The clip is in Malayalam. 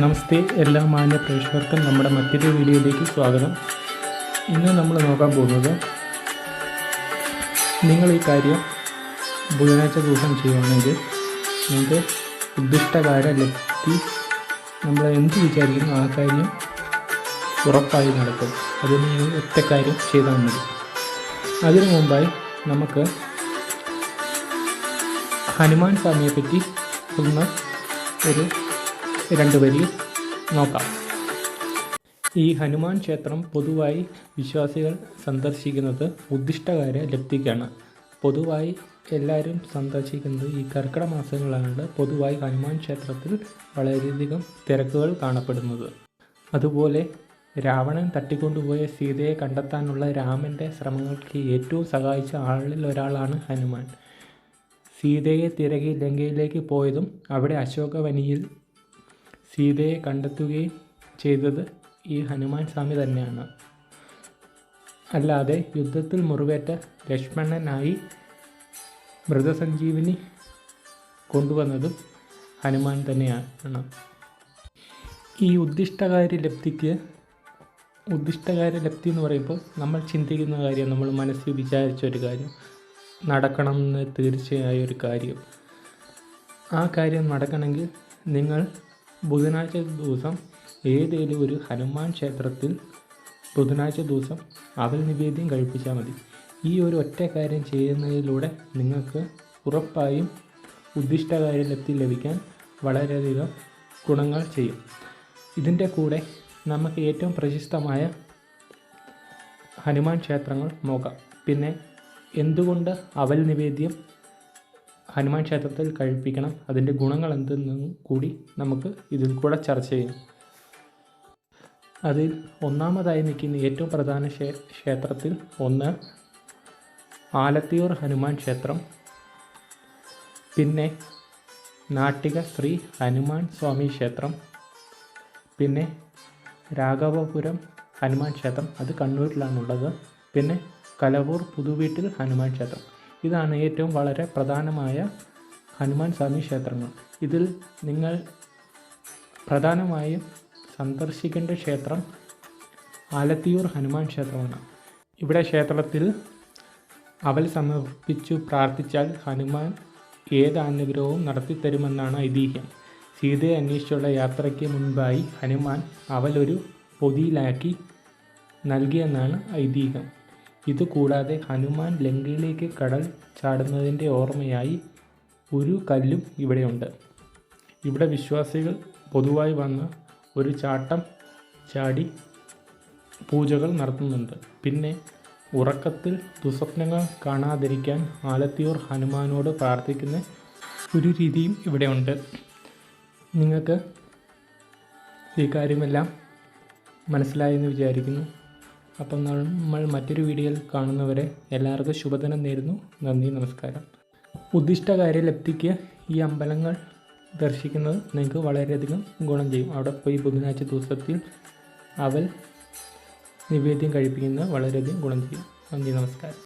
നമസ്തേ എല്ലാ മാന്യ പ്രേക്ഷകർക്കും നമ്മുടെ മറ്റൊരു വീഡിയോയിലേക്ക് സ്വാഗതം. ഇന്ന് നമ്മൾ നോക്കാൻ പോകുന്നത് നിങ്ങൾ ഈ കാര്യം ബുധനാഴ്ച ദിവസം ചെയ്യുകയാണെങ്കിൽ നിങ്ങൾക്ക് ഉദ്ദിഷ്ടകാര ലക്തി നമ്മൾ എന്ത് വിചാരിക്കുന്നു ആ കാര്യം ഉറപ്പായി നടക്കും. അതിന് നിങ്ങൾ ഒറ്റ കാര്യം ചെയ്താൽ മതി. അതിനു മുമ്പായി നമുക്ക് ഹനുമാൻ സ്വാമിയെ പറ്റി ഒന്ന് ഒരു രണ്ട് വരി നോക്കാം. ഈ ഹനുമാൻ ക്ഷേത്രം പൊതുവായി വിശ്വാസികൾ സന്ദർശിക്കുന്നത് ഉദ്ദിഷ്ടകാര്യ ലബ്ധിക്കാണ്. പൊതുവായി എല്ലാവരും സന്ദർശിക്കുന്നത് ഈ കർക്കിടക മാസങ്ങളാണ് പൊതുവായി ഹനുമാൻ ക്ഷേത്രത്തിൽ വളരെയധികം തിരക്കുകൾ കാണപ്പെടുന്നത്. അതുപോലെ രാവണൻ തട്ടിക്കൊണ്ടുപോയ സീതയെ കണ്ടെത്താനുള്ള രാമന്റെ ശ്രമങ്ങൾക്ക് ഏറ്റവും സഹായിച്ച ആളിൽ ഒരാളാണ് ഹനുമാൻ. സീതയെ തിരകി ലങ്കയിലേക്ക് പോയതും അവിടെ അശോകവനിയിൽ സീതയെ കണ്ടെത്തുകയും ചെയ്തത് ഈ ഹനുമാൻ സ്വാമി തന്നെയാണ്. അല്ലാതെ യുദ്ധത്തിൽ മുറിവേറ്റ ലക്ഷ്മണനായി മൃതസഞ്ജീവിനി കൊണ്ടുവന്നതും ഹനുമാൻ തന്നെയാണ്. ഈ ഉദ്ദിഷ്ടകാര്യ ലബ്ധിക്ക് ഉദ്ദിഷ്ടകാര്യ ലബ്ധി എന്ന് പറയുമ്പോൾ നമ്മൾ ചിന്തിക്കുന്ന കാര്യം നമ്മൾ മനസ്സിൽ വിചാരിച്ച ഒരു കാര്യം നടക്കണം എന്ന് തീർച്ചയായ ഒരു കാര്യം. ആ കാര്യം നടക്കണമെങ്കിൽ നിങ്ങൾ ബുധനാഴ്ച ദിവസം ഏതേലും ഒരു ഹനുമാൻ ക്ഷേത്രത്തിൽ ബുധനാഴ്ച ദിവസം അവൽ നിവേദ്യം കഴിപ്പിച്ചാൽ മതി. ഈ ഒരു ഒറ്റ കാര്യം ചെയ്യുന്നതിലൂടെ നിങ്ങൾക്ക് ഉറപ്പായും ഉദ്ദിഷ്ടകാര്യലബ്ധി ലഭിക്കാൻ വളരെയധികം ഗുണങ്ങൾ ചെയ്യും. ഇതിന്റെ കൂടെ നമുക്ക് ഏറ്റവും പ്രശസ്തമായ ഹനുമാൻ ക്ഷേത്രങ്ങൾ നോക്കാം. പിന്നെ എന്തുകൊണ്ട് അവൽ നിവേദ്യം ഹനുമാൻ ക്ഷേത്രത്തിൽ കഴിപ്പിക്കണം. അതിന്റെ ഗുണങ്ങൾ എന്തെന്നും കൂടി നമുക്ക് ഇതിൽ കൂടെ ചർച്ച ചെയ്യാം. അതിൽ ഒന്നാമതായി നിൽക്കുന്ന ഏറ്റവും പ്രധാന ക്ഷേത്രത്തിൽ ഒന്ന് ആലത്തിയൂർ ഹനുമാൻ ക്ഷേത്രം. പിന്നെ നാട്ടിക ശ്രീ ഹനുമാൻ സ്വാമി ക്ഷേത്രം. പിന്നെ രാഘവപുരം ഹനുമാൻ ക്ഷേത്രം. അത് കണ്ണൂരിലാണുള്ളത്. പിന്നെ കലവൂർ പുതുവീട്ടിൽ ഹനുമാൻ ക്ഷേത്രം. ഇതാണ് ഏറ്റവും വളരെ പ്രധാനമായ ഹനുമാൻ സ്വാമി ക്ഷേത്രങ്ങൾ. ഇതിൽ നിങ്ങൾ പ്രധാനമായും സന്ദർശിക്കേണ്ട ക്ഷേത്രം ആലത്തിയൂർ ഹനുമാൻ ക്ഷേത്രമാണ്. ഇവിടെ ക്ഷേത്രത്തിൽ അവൽ സമർപ്പിച്ചു പ്രാർത്ഥിച്ചാൽ ഹനുമാൻ ഏത് അനുഗ്രഹവും നടത്തിത്തരുമെന്നാണ് ഐതിഹ്യം. സീതയെ അന്വേഷിച്ചുള്ള യാത്രയ്ക്ക് മുൻപായി ഹനുമാൻ അവലൊരു പൊതിയിലാക്കി നൽകിയെന്നാണ് ഐതിഹ്യം. ഇതുകൂടാതെ ഹനുമാൻ ലങ്കയിലേക്ക് കടൽ ചാടുന്നതിന്റെ ഓർമ്മയായി ഒരു കല്ലും ഇവിടെയുണ്ട്. ഇവിടെ വിശ്വാസികൾ പൊതുവായി വന്ന് ഒരു ചാട്ടം ചാടി പൂജകൾ നടത്തുന്നുണ്ട്. പിന്നെ ഉറക്കത്തിൽ ദുസ്വപ്നങ്ങൾ കാണാതിരിക്കാൻ ആലത്തിയൂർ ഹനുമാനോട് പ്രാർത്ഥിക്കുന്ന ഒരു രീതിയും ഇവിടെയുണ്ട്. നിങ്ങൾക്ക് ഈ കാര്യമെല്ലാം മനസ്സിലായെന്ന് വിചാരിക്കുന്നു. അപ്പം നമ്മൾ മറ്റൊരു വീഡിയോയിൽ കാണുന്നവരെ എല്ലാവർക്കും ശുഭദിനം നേരുന്നു. നന്ദി നമസ്കാരം. ഉദ്ദിഷ്ട കാര്യലബ്ധിക്ക് ഈ അമ്പലങ്ങൾ ദർശിക്കുന്നത് നിങ്ങൾക്ക് വളരെയധികം ഗുണം ചെയ്യും. അവിടെ പോയി ബുധനാഴ്ച ദിവസത്തിൽ അവൽ നിവേദ്യം കഴിപ്പിക്കുന്നത് വളരെയധികം ഗുണം ചെയ്യും. നന്ദി നമസ്കാരം.